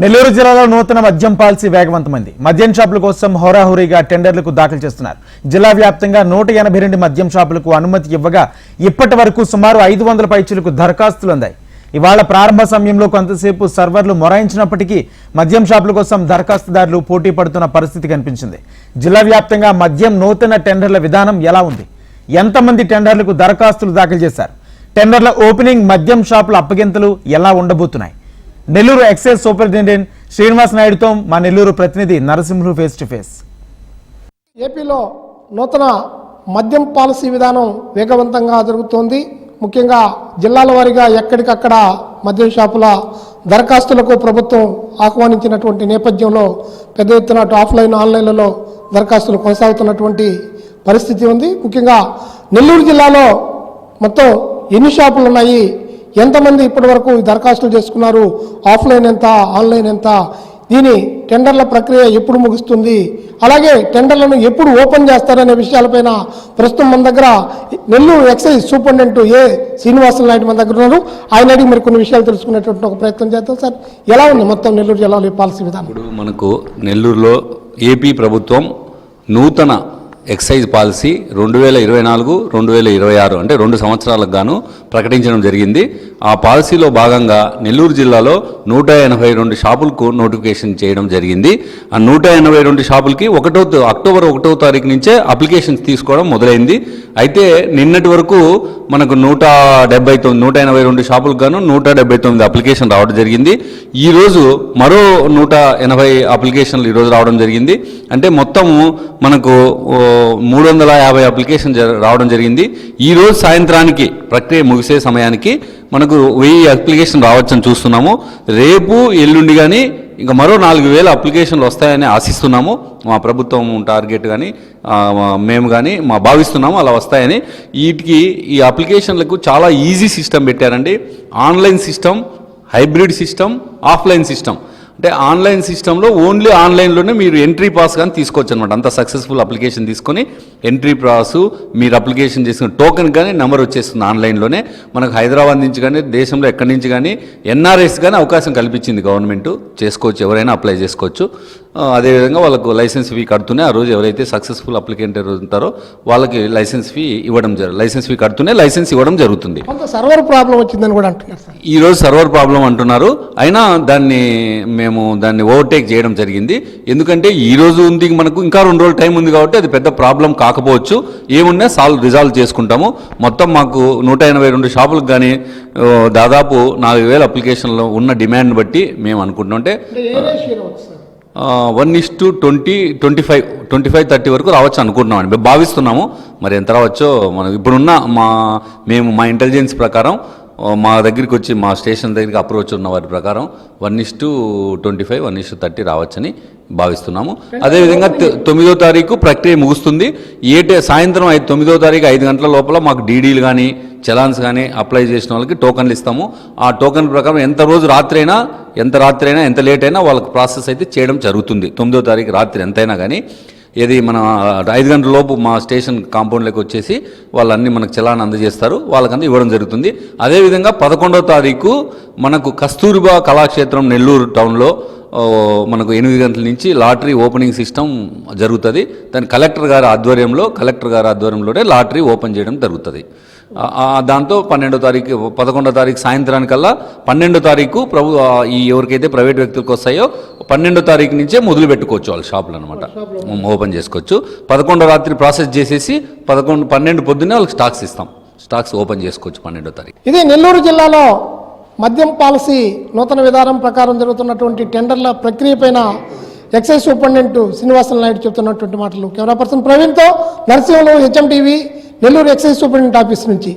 నెల్లూరు జిల్లాలో నూతన మద్యం పాలసీ వేగవంతమైంది. మద్యం షాపుల కోసం హోరాహోరీగా టెండర్లకు దాఖలు చేస్తున్నారు. జిల్లా వ్యాప్తంగా నూట ఎనభై రెండు మద్యం షాపులకు అనుమతి ఇవ్వగా ఇప్పటి వరకు సుమారు ఐదు వందల పైచులకు దరఖాస్తులు అందాయి. ఇవాళ ప్రారంభ సమయంలో కొంతసేపు సర్వర్లు మొరాయించినప్పటికీ మద్యం షాపుల కోసం దరఖాస్తుదారులు పోటీ పడుతున్న పరిస్థితి కనిపించింది. జిల్లా వ్యాప్తంగా మద్యం నూతన టెండర్ల విధానం ఎలా ఉంది? ఎంతమంది టెండర్లకు దరఖాస్తులు దాఖలు చేశారు? టెండర్ల ఓపెనింగ్ మద్యం షాపుల అప్పగింతలు ఎలా ఉండబోతున్నాయి? నెల్లూరు ఎక్సైజ్ సూపరింటెండెంట్ శ్రీనివాస్ నాయుడుతో మా నెల్లూరు ప్రతినిధి నరసింహులు ఫేస్ టు ఫేస్ ఏపీలో నూతన మద్యం పాలసీ విధానం వేగవంతంగా జరుగుతోంది. ముఖ్యంగా జిల్లాల వారీగా ఎక్కడికక్కడ మద్యం షాపుల దరఖాస్తులకు ప్రభుత్వం ఆహ్వానించినటువంటి నేపథ్యంలో పెద్ద ఎత్తున ఆఫ్లైన్ ఆన్లైన్లలో దరఖాస్తులు కొనసాగుతున్నటువంటి పరిస్థితి ఉంది. ముఖ్యంగా నెల్లూరు జిల్లాలో మొత్తం ఎన్ని షాపులు ఉన్నాయి? ఎంతమంది ఇప్పటి వరకు దరఖాస్తులు చేసుకున్నారు? ఆఫ్లైన్ ఎంత? ఆన్లైన్ ఎంత? దీని టెండర్ల ప్రక్రియ ఎప్పుడు ముగుస్తుంది? అలాగే టెండర్లను ఎప్పుడు ఓపెన్ చేస్తారనే విషయాలపైన ప్రస్తుతం మన దగ్గర Nellore excise superintendent A Srinivasan Naidu మన దగ్గర ఉన్నారు. ఆయన అడిగి మరి కొన్ని విషయాలు తెలుసుకునేటువంటి ఒక ప్రయత్నం చేద్దాం సార్. ఎలా ఉంది మొత్తం నెల్లూరు జిల్లాలో ఈ పాలసీ విధానం? ఇప్పుడు మనకు నెల్లూరులో ఏపీ ప్రభుత్వం నూతన ఎక్సైజ్ పాలసీ రెండు వేల ఇరవై నాలుగు రెండు వేల ఇరవై ఆరు అంటే రెండు సంవత్సరాలకు గాను ప్రకటించడం జరిగింది. ఆ పాలసీలో భాగంగా నెల్లూరు జిల్లాలో నూట ఎనభై రెండు షాపులకు నోటిఫికేషన్ చేయడం జరిగింది. ఆ నూట ఎనభై రెండు షాపులకి ఒకటో అక్టోబర్ ఒకటో తారీఖు నుంచే అప్లికేషన్స్ తీసుకోవడం మొదలైంది. అయితే నిన్నటి వరకు మనకు నూట డెబ్బై తొమ్మిది నూట ఎనభై రెండు షాపులకు గాను నూట డెబ్బై తొమ్మిది అప్లికేషన్ రావడం జరిగింది. ఈరోజు మరో నూట ఎనభై అప్లికేషన్లు ఈరోజు రావడం జరిగింది. అంటే మొత్తము మనకు మూడు వందల యాభై అప్లికేషన్ రావడం జరిగింది. ఈ రోజు సాయంత్రానికి ప్రక్రియ ముగిసే సమయానికి మనకు వెయ్యి అప్లికేషన్ రావచ్చని చూస్తున్నాము. రేపు ఎల్లుండి కానీ ఇంకా మరో నాలుగు వేల అప్లికేషన్లు వస్తాయని ఆశిస్తున్నాము. మా ప్రభుత్వం టార్గెట్ కానీ మేము కానీ మా భావిస్తున్నాము అలా వస్తాయని. వీటికి ఈ అప్లికేషన్లకు చాలా ఈజీ సిస్టమ్ పెట్టారండి. Online system hybrid system offline system అంటే ఆన్లైన్ సిస్టంలో ఓన్లీ ఆన్లైన్లోనే మీరు ఎంట్రీ పాస్ కానీ తీసుకోవచ్చు అనమాట అంత సక్సెస్ఫుల్ అప్లికేషన్ తీసుకొని ఎంట్రీ పాస్ మీరు అప్లికేషన్ చేసిన టోకెన్ కానీ నెంబర్ వచ్చేస్తుంది ఆన్లైన్లోనే. మనకు హైదరాబాద్ నుంచి కానీ దేశంలో ఎక్కడి నుంచి కానీ ఎన్ఆర్ఎస్ కానీ అవకాశం కల్పించింది గవర్నమెంట్. చేసుకోవచ్చు ఎవరైనా అప్లై చేసుకోవచ్చు. అదేవిధంగా వాళ్ళకు లైసెన్స్ ఫీ కడుతూనే ఆ రోజు ఎవరైతే సక్సెస్ఫుల్ అప్లికెంట్ ఉంటారో వాళ్ళకి లైసెన్స్ ఫీ ఇవ్వడం జరు లైసెన్స్ ఫీ కడుతూనే లైసెన్స్ ఇవ్వడం జరుగుతుంది. సర్వర్ ప్రాబ్లం వచ్చిందని కూడా అంటున్నారు సార్. ఈ రోజు సర్వర్ ప్రాబ్లం అంటున్నారు. అయినా దాన్ని మేము దాన్ని ఓవర్టేక్ చేయడం జరిగింది. ఎందుకంటే ఈ రోజు ఉంది మనకు ఇంకా రెండు రోజులు టైం ఉంది కాబట్టి అది పెద్ద ప్రాబ్లం కాకపోవచ్చు. ఏమున్నా సాల్వ్ రిజాల్వ్ చేసుకుంటాము. మొత్తం మాకు నూట ఎనభై రెండు షాపులకు కానీ దాదాపు నాలుగు వేల అప్లికేషన్లో ఉన్న డిమాండ్ బట్టి మేము అనుకుంటున్నాం. One is to twenty twenty five twenty five thirty వరకు రావచ్చు అనుకుంటున్నాం అండి. మేము భావిస్తున్నాము. మరి ఎంత రావచ్చో మనం ఇప్పుడున్న మా మేము మా ఇంటెలిజెన్స్ ప్రకారం మా దగ్గరికి వచ్చి మా స్టేషన్ దగ్గరికి అప్రోచ్ ఉన్న వారి ప్రకారం one is to twenty five one is to thirty రావచ్చని భావిస్తున్నాము. అదేవిధంగా తొమ్మిదో తారీఖు ప్రక్రియ ముగుస్తుంది. ఏటే సాయంత్రం ఐదు తొమ్మిదో తారీఖు ఐదు గంటల లోపల మాకు డీడీలు కానీ చలాన్స్ కానీ అప్లై చేసిన వాళ్ళకి టోకన్లు ఇస్తాము. ఆ టోకన్ ప్రకారం ఎంత రోజు రాత్రి అయినా ఎంత రాత్రి అయినా ఎంత లేట్ అయినా వాళ్ళకి ప్రాసెస్ అయితే చేయడం జరుగుతుంది. తొమ్మిదో తారీఖు రాత్రి ఎంతైనా కానీ ఏది మన ఐదు గంటల లోపు మా స్టేషన్ కాంపౌండ్లోకి వచ్చేసి వాళ్ళన్నీ మనకు చలాన్ అందజేస్తారు. వాళ్ళకంతా ఇవ్వడం జరుగుతుంది. అదేవిధంగా పదకొండవ తారీఖు మనకు కస్తూరిబా కళాక్షేత్రం నెల్లూరు టౌన్లో మనకు ఎనిమిది గంటల నుంచి లాటరీ ఓపెనింగ్ సిస్టమ్ జరుగుతుంది. దాని కలెక్టర్ గారి ఆధ్వర్యంలో కలెక్టర్ గారి ఆధ్వర్యంలోనే లాటరీ ఓపెన్ చేయడం జరుగుతుంది. దాంతో పన్నెండో తారీఖు పదకొండో తారీఖు సాయంత్రానికల్లా పన్నెండో తారీఖు ప్రభు ఈ ఎవరికైతే ప్రైవేట్ వ్యక్తులకు వస్తాయో పన్నెండో తారీఖు నుంచే మొదలు పెట్టుకోవచ్చు వాళ్ళ షాపులు అనమాట ఓపెన్ చేసుకోవచ్చు. పదకొండో రాత్రి ప్రాసెస్ చేసేసి పదకొండు పన్నెండు పొద్దున్నే వాళ్ళకి స్టాక్స్ ఇస్తాం. స్టాక్స్ ఓపెన్ చేసుకోవచ్చు పన్నెండో తారీఖు. ఇది నెల్లూరు జిల్లాలో మద్యం పాలసీ నూతన విధానం ప్రకారం జరుగుతున్నటువంటి టెండర్ల ప్రక్రియ పైన ఎక్సైజ్ సూపరింటెండెంట్ శ్రీనివాసన్ నాయుడు చెప్తున్నటువంటి మాటలు. Camera person ప్రవీణ్తో Narasimhulu HM TV. Nellore excise superintendent office నుంచి